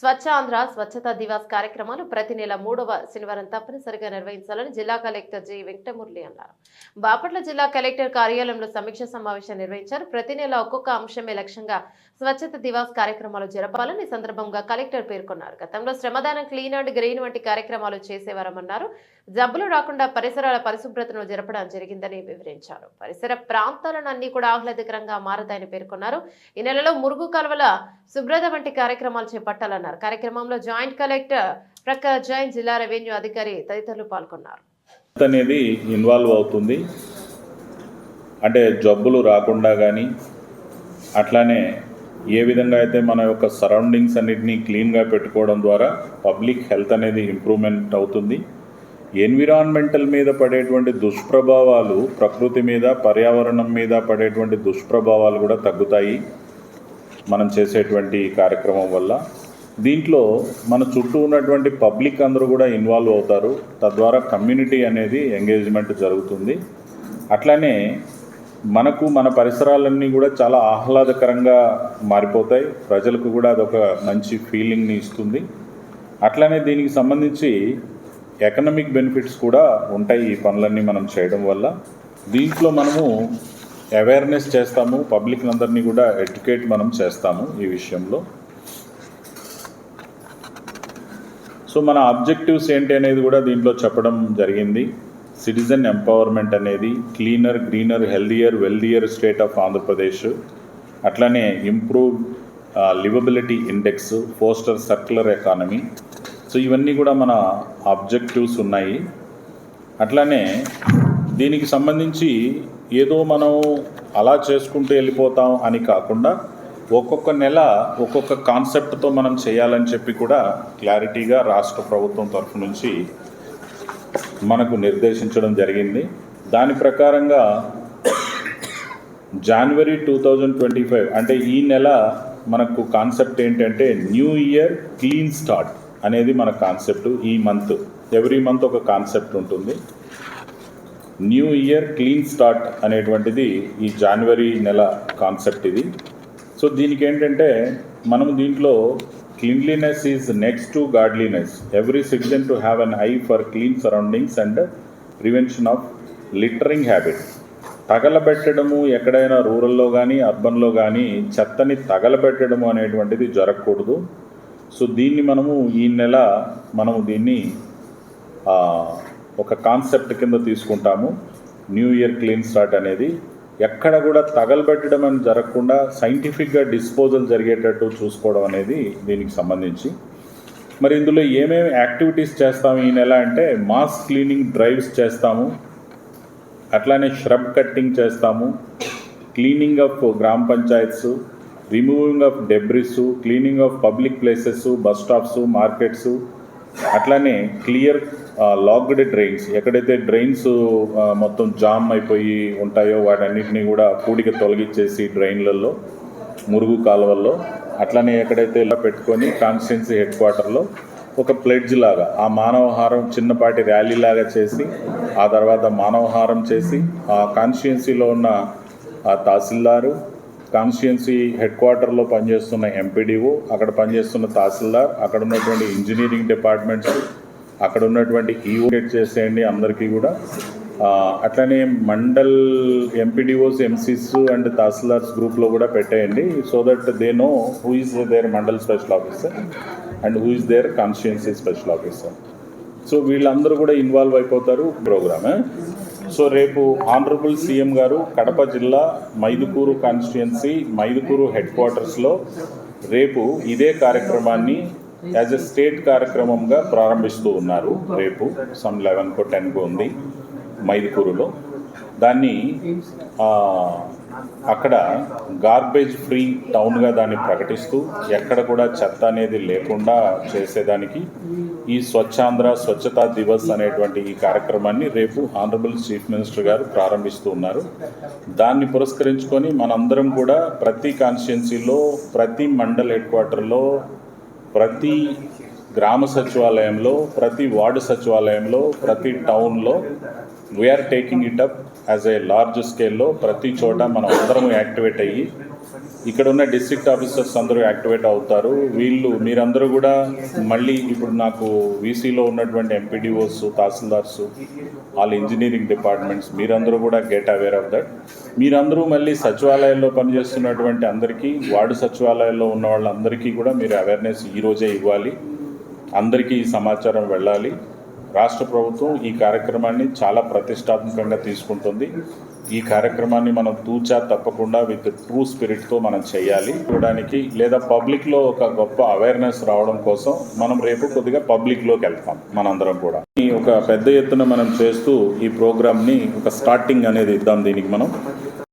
స్వచ్ఛ ఆంధ్ర స్వచ్ఛతా దివాస్ కార్యక్రమాలు ప్రతి నెల మూడవ శనివారం తప్పనిసరిగా నిర్వహించాలని జిల్లా కలెక్టర్ జి. వెంకటమురళి అన్నారు. బాపట్ల జిల్లా కలెక్టర్ కార్యాలయంలో సమీక్ష సమావేశం నిర్వహించారు. ప్రతి నెల ఒక్కొక్క అంశమే లక్ష్యంగా స్వచ్ఛత దివాస్ కార్యక్రమాలు జరపాలని సందర్భంగా కలెక్టర్ పేర్కొన్నారు. గతంలో శ్రమదానం క్లీన్ అండ్ గ్రీన్ వంటి కార్యక్రమాలు చేసేవారమన్నారు. జబ్బులు రాకుండా పరిసరాల పరిశుభ్రతను జరపడం జరిగిందని వివరించారు. పరిసర ప్రాంతాలను అన్ని కూడా ఆహ్లాదకరంగా మారతాయని పేర్కొన్నారు. ఈ నెలలో మురుగు కాలువల శుభ్రత వంటి కార్యక్రమాలు చేపట్టాలని పాల్గొన్నారు కార్యక్రమంలో జాయింట్ కలెక్టర్ ప్రక్క జైన్ జిల్లా రెవెన్యూ అధికారి తదితరులు పాల్గొన్నారు. అనేది ఇన్వాల్వ్ అవుతుంది. అంటే జబ్బులు రాకుండా కానీ అట్లానే ఏ విధంగా అయితే మన యొక్క సరౌండింగ్స్ అన్నిటినీ క్లీన్గా పెట్టుకోవడం ద్వారా పబ్లిక్ హెల్త్ అనేది ఇంప్రూవ్మెంట్ అవుతుంది. ఎన్విరాన్మెంటల్ మీద పడేటువంటి దుష్ప్రభావాలు ప్రకృతి మీద పర్యావరణం మీద పడేటువంటి దుష్ప్రభావాలు కూడా తగ్గుతాయి. మనం చేసేటువంటి కార్యక్రమం వల్ల దీంట్లో మన చుట్టూ ఉన్నటువంటి పబ్లిక్ అందరూ కూడా ఇన్వాల్వ్ అవుతారు. తద్వారా కమ్యూనిటీ అనేది ఎంగేజ్మెంట్ జరుగుతుంది. అట్లానే మనకు మన పరిసరాలన్నీ కూడా చాలా ఆహ్లాదకరంగా మారిపోతాయి. ప్రజలకు కూడా అదొక మంచి ఫీలింగ్ని ఇస్తుంది. అట్లానే దీనికి సంబంధించి ఎకనమిక్ బెనిఫిట్స్ కూడా ఉంటాయి ఈ పనులన్నీ మనం చేయడం వల్ల. దీంట్లో మనము అవేర్నెస్ చేస్తాము. పబ్లిక్ అందరినీ కూడా ఎడ్యుకేట్ మనం చేస్తాము ఈ విషయంలో. సో మన ఆబ్జెక్టివ్స్ ఏంటి అనేది కూడా దీంట్లో చెప్పడం జరిగింది. సిటిజన్ ఎంపవర్మెంట్ అనేది cleaner greener healthier wealthier state of Andhra Pradesh. అట్లానే improve livability index foster circular economy. So ఇవన్నీ కూడా మన ఆబ్జెక్టివ్స్ ఉన్నాయి. అట్లానే దీనికి సంబంధించి ఏదో మనం అలా చేసుకుంటూ వెళ్ళిపోతాం అని కాకుండా ఒక్కొక్క నెల ఒక్కొక్క కాన్సెప్ట్తో మనం చేయాలని చెప్పి కూడా క్లారిటీగా రాష్ట్ర ప్రభుత్వం తరఫు నుంచి మనకు నిర్దేశించడం జరిగింది. దాని ప్రకారంగా January two thousand twenty five అంటే ఈ నెల మనకు కాన్సెప్ట్ ఏంటంటే న్యూ ఇయర్ క్లీన్ స్టార్ట్ అనేది మన కాన్సెప్ట్ ఈ మంత్. ఎవ్రీ మంత్ ఒక కాన్సెప్ట్ ఉంటుంది. న్యూ ఇయర్ క్లీన్ స్టార్ట్ అనేటువంటిది ఈ జనవరి నెల కాన్సెప్ట్ ఇది. సో దీనికి ఏంటంటే మనం దీంట్లో cleanliness is next to godliness every citizen to have an eye for clean surroundings and prevention of littering habit తగలబెట్టడము ఎక్కడైనా రూరల్లో కానీ అర్బన్లో కానీ చెత్తని తగలబెట్టడము అనేటువంటిది జరగకూడదు. సో దీన్ని మనము ఈ నెల మనము దీన్ని ఒక కాన్సెప్ట్ కింద తీసుకుంటాము. న్యూ ఇయర్ క్లీన్ స్టార్ట్ అనేది. ఎక్కడ కూడా తగలబెట్టడం అని జరగకుండా సైంటిఫిక్గా డిస్పోజల్ జరిగేటట్టు చూసుకోవడం అనేది దీనికి సంబంధించి. మరి ఇందులో ఏమేమి యాక్టివిటీస్ చేస్తాము ఈ నెల అంటే మాస్ క్లీనింగ్ డ్రైవ్స్ చేస్తాము అట్లానే ష్రబ్ కట్టింగ్ చేస్తాము క్లీనింగ్ ఆఫ్ గ్రామ panchayats removing of debris cleaning of public places bus stops markets అట్లానే క్లియర్ లాక్డ్ డ్రైన్స్ ఎక్కడైతే డ్రైన్స్ మొత్తం జామ్ అయిపోయి ఉంటాయో వాటన్నిటిని కూడా కూడిక తొలగించేసి డ్రైన్లలో మురుగు కాలువల్లో అట్లానే ఎక్కడైతే ఇలా పెట్టుకొని కాన్స్టిట్యున్సీ హెడ్ క్వార్టర్లో ఒక ప్లెడ్జ్ లాగా ఆ మానవహారం చిన్నపాటి ర్యాలీ లాగా చేసి ఆ తర్వాత మానవహారం చేసి ఆ కాన్స్టిట్యున్సీలో ఉన్న ఆ తహసీల్దారు కాన్స్టిట్యున్సీ హెడ్ క్వార్టర్లో పనిచేస్తున్న ఎంపీడీఓ అక్కడ పనిచేస్తున్న తహసీల్దార్ అక్కడ ఉన్నటువంటి ఇంజనీరింగ్ డిపార్ట్మెంట్స్ అక్కడ ఉన్నటువంటి ఈఓ చేసేయండి అందరికీ కూడా. అట్లనే mandal MPDOs MCs and tahsildars గ్రూప్లో కూడా పెట్టేయండి. So that they know who is their mandal special officer and who is their constituency special officer. So వీళ్ళందరూ కూడా ఇన్వాల్వ్ అయిపోతారు ప్రోగ్రామ్ సో రేపు ఆనరబుల్ సీఎం గారు కడప జిల్లా మైదుకూరు కాన్స్టిట్యున్సీ మైదుకూరు హెడ్ క్వార్టర్స్లో రేపు ఇదే కార్యక్రమాన్ని యాజ్ ఎ స్టేట్ కార్యక్రమంగా ప్రారంభిస్తూ ఉన్నారు. రేపు సమ్ లెవెన్కో టెన్కో ఉంది మైదుకూరులో. దాన్ని అక్కడ గార్బేజ్ ఫ్రీ టౌన్గా దాన్ని ప్రకటిస్తూ ఎక్కడ కూడా చెత్త అనేది లేకుండా చేసేదానికి ఈ స్వచ్ఛాంధ్ర స్వచ్ఛతా దివస్ అనేటువంటి ఈ కార్యక్రమాన్ని రేపు ఆనరబుల్ చీఫ్ మినిస్టర్ గారు ప్రారంభిస్తూ ఉన్నారు. దాన్ని పురస్కరించుకొని మనందరం కూడా ప్రతి కాన్స్టిట్యున్సీలో ప్రతి మండల్ హెడ్ క్వార్టర్లో ప్రతి గ్రామ సచివాలయంలో ప్రతి వార్డు సచివాలయంలో ప్రతి టౌన్లో we're taking it up as a large స్కేల్లో ప్రతి చోట మనం అందరం యాక్టివేట్ అయ్యి ఇక్కడ ఉన్న డిస్ట్రిక్ట్ ఆఫీసర్స్ అందరూ యాక్టివేట్ అవుతారు. వీళ్ళు మీరందరూ కూడా మళ్ళీ ఇప్పుడు నాకు వీసీలో ఉన్నటువంటి ఎంపీడీఓస్ తహసీల్దార్స్ వాళ్ళ ఇంజనీరింగ్ డిపార్ట్మెంట్స్ మీరందరూ కూడా గెట్ అవేర్ ఆఫ్ దట్ మీరందరూ మళ్ళీ సచివాలయాల్లో పనిచేస్తున్నటువంటి అందరికీ వార్డు సచివాలయాల్లో ఉన్న వాళ్ళందరికీ కూడా మీరు అవేర్నెస్ ఈ రోజే ఇవ్వాలి. అందరికీ ఈ సమాచారం వెళ్ళాలి. రాష్ట్ర ప్రభుత్వం ఈ కార్యక్రమాన్ని చాలా ప్రతిష్టాత్మకంగా తీసుకుంటుంది. ఈ కార్యక్రమాన్ని మనం తూచా తప్పకుండా విత్ ట్రూ స్పిరిట్తో మనం చేయాలి. చూడడానికి లేదా పబ్లిక్లో ఒక గొప్ప అవేర్నెస్ రావడం కోసం మనం రేపు కొద్దిగా పబ్లిక్లోకి వెళ్తాం మనందరం కూడా. ఈ ఒక పెద్ద ఎత్తున మనం చేస్తూ ఈ ప్రోగ్రామ్ని ఒక స్టార్టింగ్ అనేది ఇద్దాం దీనికి మనం.